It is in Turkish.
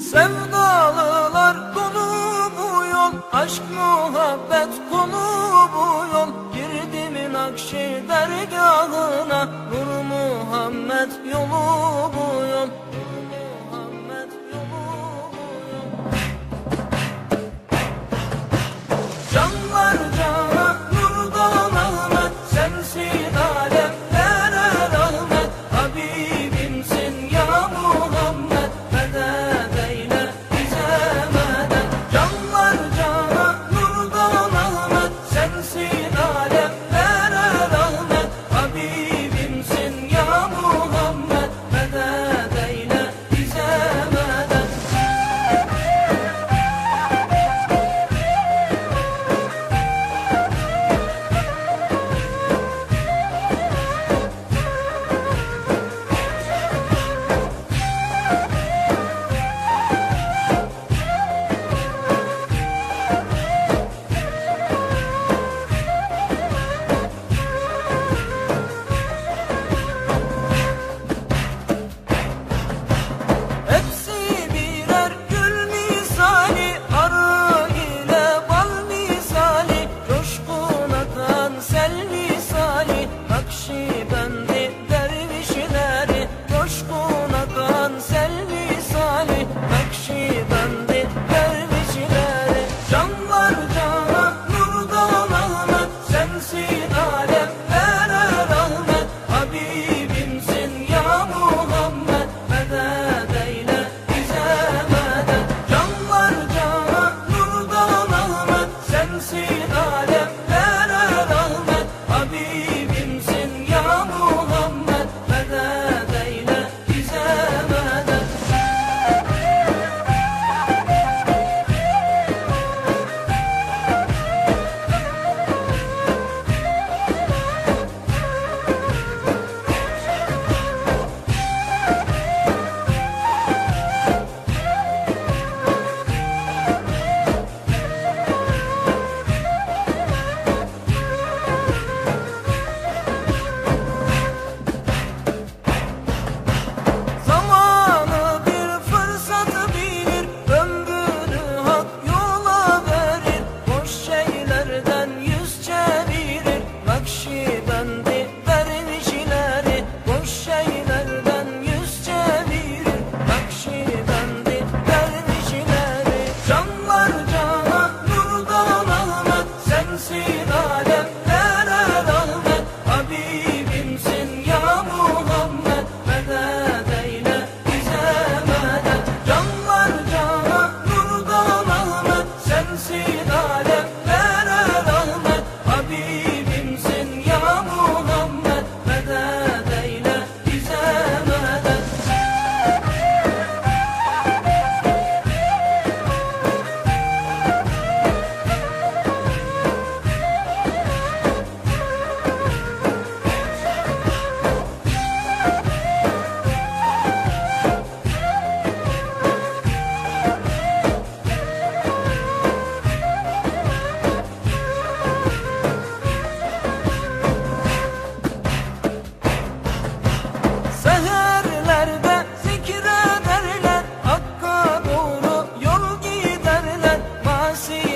Sevdalılar dolu bu yol Aşk muhabbet konu bu yol. Girdim Nakşi dergahına Nur Muhammed yolu bu yol see